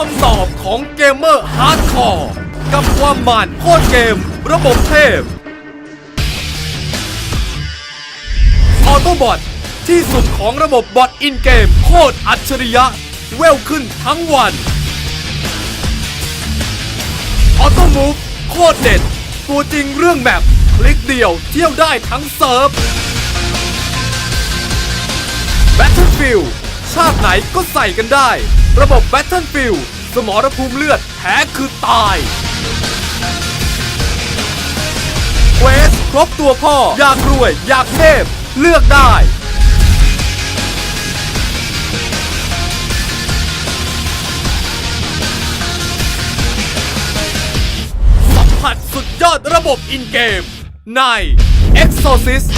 คำตอบของเกมเมอร์ฮาร์ดคอร์กับความมันโคตรเกม ระบบเทพ ออโตบอทที่สุดของระบบบอทอินเกม โคตรอัจฉริยะ เวลขึ้นทั้งวัน ออโตมูฟโคตรเด็ด ตัวจริงเรื่องแมปคลิกเดียวเที่ยวได้ทั้งเซิร์ฟ Battlefield ชาติไหนก็ใส่กันได้ ระบบ Battlefield สมรภูมิเลือดแพ้คือตายเวสครบตัวพ่อ อยากรวย อยากเทพ เลือกได้ สัมผัสสุดยอดระบบอินเกม ใน Exorcist